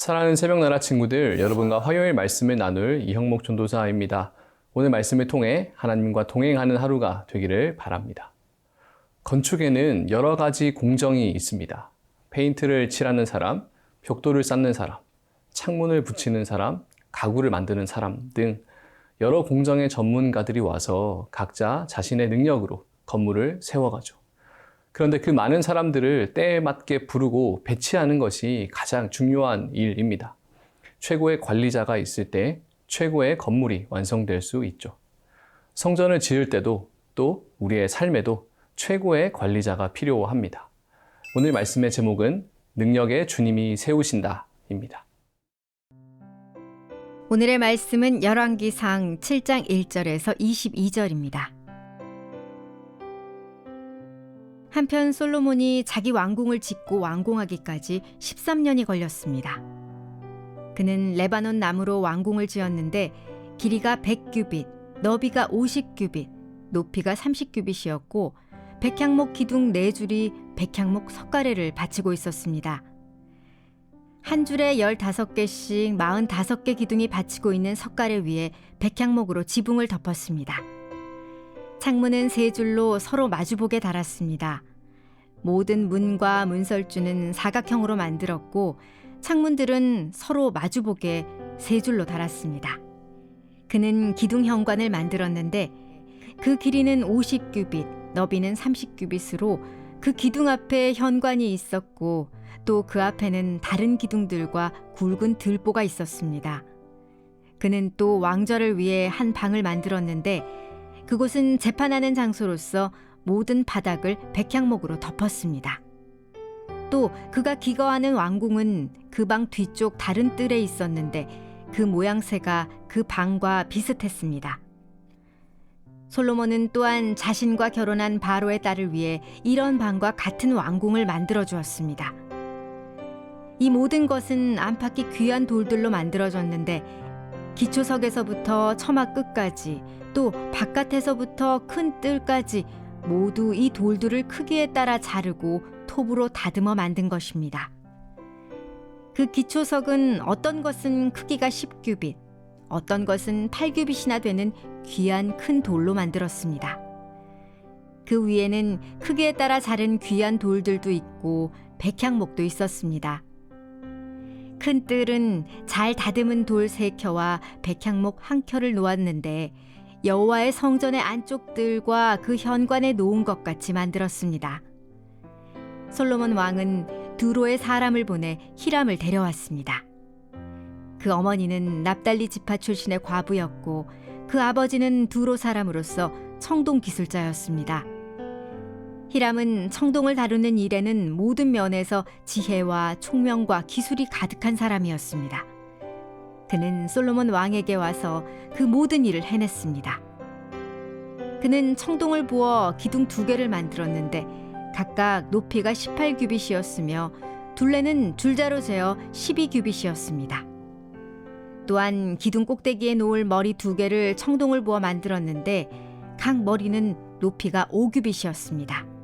사랑하는 새벽나라 친구들, 여러분과 화요일 말씀을 나눌 이형목 전도사입니다. 오늘 말씀을 통해 하나님과 동행하는 하루가 되기를 바랍니다. 건축에는 여러 가지 공정이 있습니다. 페인트를 칠하는 사람, 벽돌을 쌓는 사람, 창문을 붙이는 사람, 가구를 만드는 사람 등 여러 공정의 전문가들이 와서 각자 자신의 능력으로 건물을 세워가죠. 그런데 그 많은 사람들을 때에 맞게 부르고 배치하는 것이 가장 중요한 일입니다. 최고의 관리자가 있을 때 최고의 건물이 완성될 수 있죠. 성전을 지을 때도 또 우리의 삶에도 최고의 관리자가 필요합니다. 오늘 말씀의 제목은 능력의 주님이 세우신다입니다. 오늘의 말씀은 열왕기상 7장 1절에서 22절입니다. 한편 솔로몬이 자기 왕궁을 짓고 완공하기까지 13년이 걸렸습니다. 그는 레바논 나무로 왕궁을 지었는데 길이가 100규빗, 너비가 50규빗, 높이가 30규빗이었고 백향목 기둥 네 줄이 백향목 석가래를 받치고 있었습니다. 한 줄에 15개씩 45개 기둥이 받치고 있는 석가래 위에 백향목으로 지붕을 덮었습니다. 창문은 세 줄로 서로 마주보게 달았습니다. 모든 문과 문설주는 사각형으로 만들었고 창문들은 서로 마주보게 세 줄로 달았습니다. 그는 기둥 현관을 만들었는데 그 길이는 50규빗, 너비는 30규빗으로 그 기둥 앞에 현관이 있었고 또 그 앞에는 다른 기둥들과 굵은 들보가 있었습니다. 그는 또 왕좌를 위해 한 방을 만들었는데 그곳은 재판하는 장소로서 모든 바닥을 백향목으로 덮었습니다. 또 그가 기거하는 왕궁은 그 방 뒤쪽 다른 뜰에 있었는데 그 모양새가 그 방과 비슷했습니다. 솔로몬은 또한 자신과 결혼한 바로의 딸을 위해 이런 방과 같은 왕궁을 만들어 주었습니다. 이 모든 것은 안팎이 귀한 돌들로 만들어졌는데 기초석에서부터 처마 끝까지 또 바깥에서부터 큰 뜰까지 모두 이 돌들을 크기에 따라 자르고 톱으로 다듬어 만든 것입니다. 그 기초석은 어떤 것은 크기가 10규빗, 어떤 것은 8규빗이나 되는 귀한 큰 돌로 만들었습니다. 그 위에는 크기에 따라 자른 귀한 돌들도 있고 백향목도 있었습니다. 큰 뜰은 잘 다듬은 돌 세 켜와 백향목 한 켜를 놓았는데 여호와의 성전의 안쪽 뜰과 그 현관에 놓은 것 같이 만들었습니다. 솔로몬 왕은 두로의 사람을 보내 히람을 데려왔습니다. 그 어머니는 납달리 지파 출신의 과부였고 그 아버지는 두로 사람으로서 청동 기술자였습니다. 히람은 청동을 다루는 일에는 모든 면에서 지혜와 총명과 기술이 가득한 사람이었습니다. 그는 솔로몬 왕에게 와서 그 모든 일을 해냈습니다. 그는 청동을 부어 기둥 두 개를 만들었는데 각각 높이가 18규빗이었으며 둘레는 줄자로 재어 12규빗이었습니다. 또한 기둥 꼭대기에 놓을 머리 두 개를 청동을 부어 만들었는데 각 머리는 높이가 5규빗이었습니다.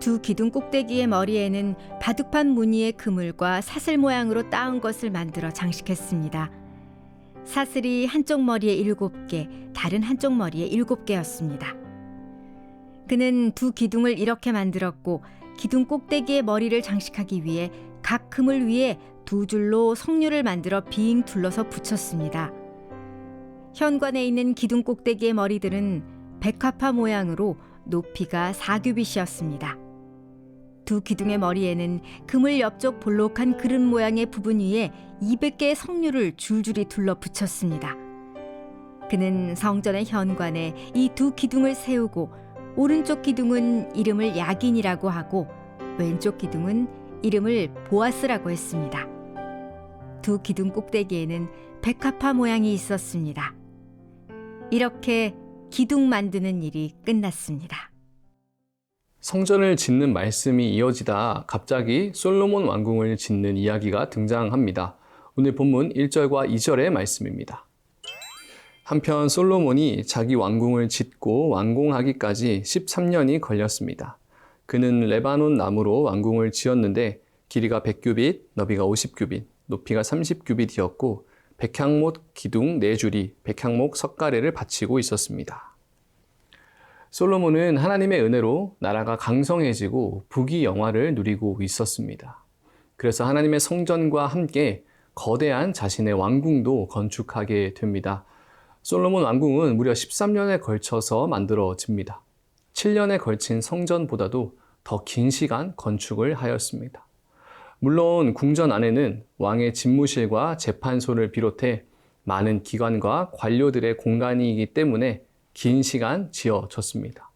두 기둥 꼭대기의 머리에는 바둑판 무늬의 그물과 사슬 모양으로 따은 것을 만들어 장식했습니다. 사슬이 한쪽 머리에 일곱 개, 다른 한쪽 머리에 일곱 개였습니다. 그는 두 기둥을 이렇게 만들었고 기둥 꼭대기의 머리를 장식하기 위해 각 그물 위에 두 줄로 석류를 만들어 빙 둘러서 붙였습니다. 현관에 있는 기둥 꼭대기의 머리들은 백화파 모양으로 높이가 4규빗이었습니다. 두 기둥의 머리에는 그물 옆쪽 볼록한 그릇 모양의 부분 위에 200개의 석류를 줄줄이 둘러 붙였습니다. 그는 성전의 현관에 이 두 기둥을 세우고 오른쪽 기둥은 이름을 야긴이라고 하고 왼쪽 기둥은 이름을 보아스라고 했습니다. 두 기둥 꼭대기에는 백합화 모양이 있었습니다. 이렇게 기둥 만드는 일이 끝났습니다. 성전을 짓는 말씀이 이어지다 갑자기 솔로몬 왕궁을 짓는 이야기가 등장합니다. 오늘 본문 1절과 2절의 말씀입니다. 한편 솔로몬이 자기 왕궁을 짓고 완공하기까지 13년이 걸렸습니다. 그는 레바논 나무로 왕궁을 지었는데 길이가 100규빗, 너비가 50규빗, 높이가 30규빗이었고 백향목 기둥 4줄이 백향목 석가래를 받치고 있었습니다. 솔로몬은 하나님의 은혜로 나라가 강성해지고 부귀 영화를 누리고 있었습니다. 그래서 하나님의 성전과 함께 거대한 자신의 왕궁도 건축하게 됩니다. 솔로몬 왕궁은 무려 13년에 걸쳐서 만들어집니다. 7년에 걸친 성전보다도 더 긴 시간 건축을 하였습니다. 물론 궁전 안에는 왕의 집무실과 재판소를 비롯해 많은 기관과 관료들의 공간이기 때문에 긴 시간 지어졌습니다.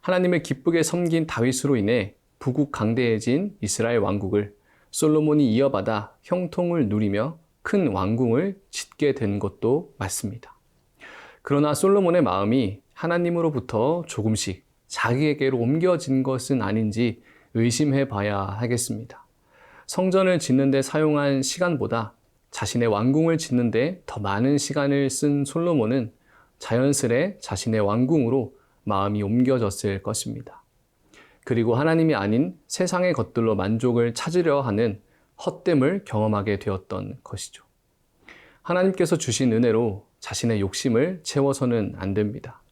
하나님을 기쁘게 섬긴 다윗으로 인해 부국 강대해진 이스라엘 왕국을 솔로몬이 이어받아 형통을 누리며 큰 왕궁을 짓게 된 것도 맞습니다. 그러나 솔로몬의 마음이 하나님으로부터 조금씩 자기에게로 옮겨진 것은 아닌지 의심해 봐야 하겠습니다. 성전을 짓는데 사용한 시간보다 자신의 왕궁을 짓는데 더 많은 시간을 쓴 솔로몬은 자연스레 자신의 왕궁으로 마음이 옮겨졌을 것입니다. 그리고 하나님이 아닌 세상의 것들로 만족을 찾으려 하는 헛됨을 경험하게 되었던 것이죠. 하나님께서 주신 은혜로 자신의 욕심을 채워서는 안 됩니다.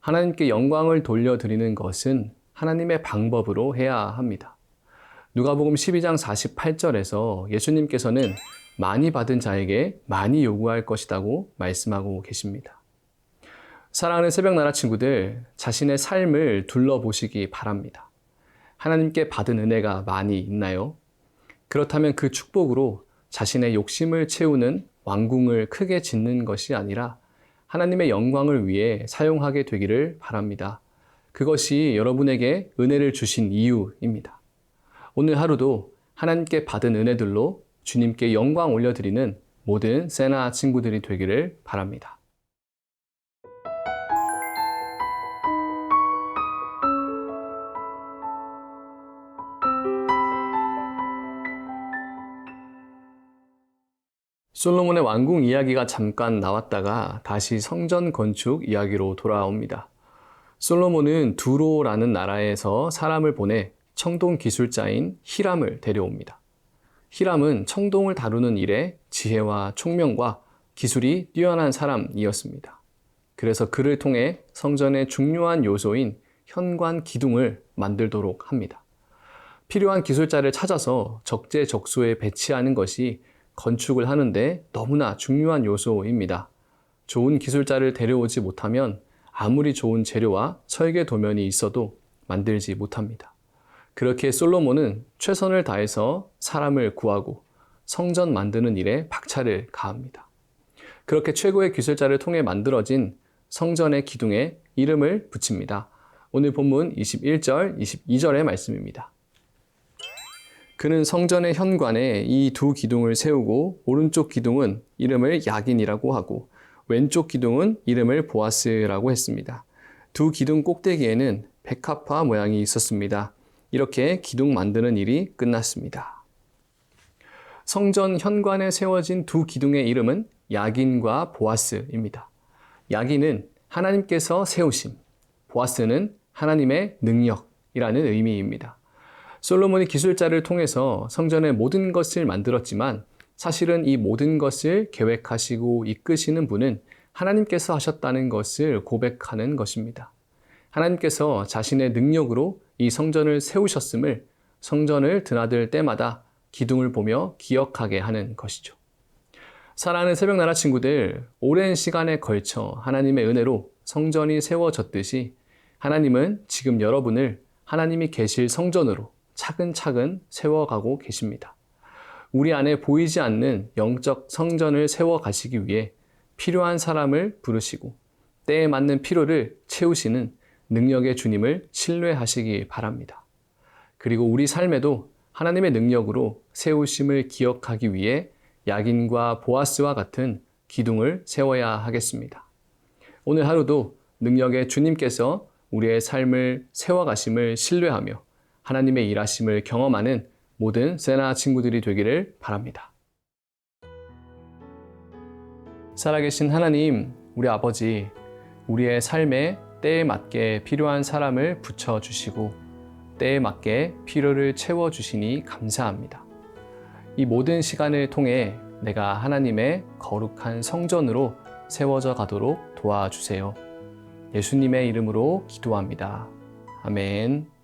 하나님께 영광을 돌려드리는 것은 하나님의 방법으로 해야 합니다. 누가복음 12장 48절에서 예수님께서는 많이 받은 자에게 많이 요구할 것이라고 말씀하고 계십니다. 사랑하는 새벽 나라 친구들, 자신의 삶을 둘러보시기 바랍니다. 하나님께 받은 은혜가 많이 있나요? 그렇다면 그 축복으로 자신의 욕심을 채우는 왕궁을 크게 짓는 것이 아니라 하나님의 영광을 위해 사용하게 되기를 바랍니다. 그것이 여러분에게 은혜를 주신 이유입니다. 오늘 하루도 하나님께 받은 은혜들로 주님께 영광 올려드리는 모든 세나 친구들이 되기를 바랍니다. 솔로몬의 왕궁 이야기가 잠깐 나왔다가 다시 성전 건축 이야기로 돌아옵니다. 솔로몬은 두로라는 나라에서 사람을 보내 청동 기술자인 히람을 데려옵니다. 히람은 청동을 다루는 일에 지혜와 총명과 기술이 뛰어난 사람이었습니다. 그래서 그를 통해 성전의 중요한 요소인 현관 기둥을 만들도록 합니다. 필요한 기술자를 찾아서 적재적소에 배치하는 것이 건축을 하는데 너무나 중요한 요소입니다. 좋은 기술자를 데려오지 못하면 아무리 좋은 재료와 설계 도면이 있어도 만들지 못합니다. 그렇게 솔로몬은 최선을 다해서 사람을 구하고 성전 만드는 일에 박차를 가합니다. 그렇게 최고의 기술자를 통해 만들어진 성전의 기둥에 이름을 붙입니다. 오늘 본문 21절, 22절의 말씀입니다. 그는 성전의 현관에 이 두 기둥을 세우고 오른쪽 기둥은 이름을 야긴이라고 하고 왼쪽 기둥은 이름을 보아스라고 했습니다. 두 기둥 꼭대기에는 백합화 모양이 있었습니다. 이렇게 기둥 만드는 일이 끝났습니다. 성전 현관에 세워진 두 기둥의 이름은 야긴과 보아스입니다. 야긴은 하나님께서 세우심, 보아스는 하나님의 능력이라는 의미입니다. 솔로몬이 기술자를 통해서 성전의 모든 것을 만들었지만 사실은 이 모든 것을 계획하시고 이끄시는 분은 하나님께서 하셨다는 것을 고백하는 것입니다. 하나님께서 자신의 능력으로 이 성전을 세우셨음을 성전을 드나들 때마다 기둥을 보며 기억하게 하는 것이죠. 사랑하는 새벽 나라 친구들, 오랜 시간에 걸쳐 하나님의 은혜로 성전이 세워졌듯이 하나님은 지금 여러분을 하나님이 계실 성전으로 차근차근 세워가고 계십니다. 우리 안에 보이지 않는 영적 성전을 세워가시기 위해 필요한 사람을 부르시고 때에 맞는 필요를 채우시는 능력의 주님을 신뢰하시기 바랍니다. 그리고 우리 삶에도 하나님의 능력으로 세우심을 기억하기 위해 야긴과 보아스와 같은 기둥을 세워야 하겠습니다. 오늘 하루도 능력의 주님께서 우리의 삶을 세워가심을 신뢰하며 하나님의 일하심을 경험하는 모든 세나 친구들이 되기를 바랍니다. 살아계신 하나님, 우리 아버지, 우리의 삶에 때에 맞게 필요한 사람을 붙여주시고 때에 맞게 필요를 채워주시니 감사합니다. 이 모든 시간을 통해 내가 하나님의 거룩한 성전으로 세워져 가도록 도와주세요. 예수님의 이름으로 기도합니다. 아멘.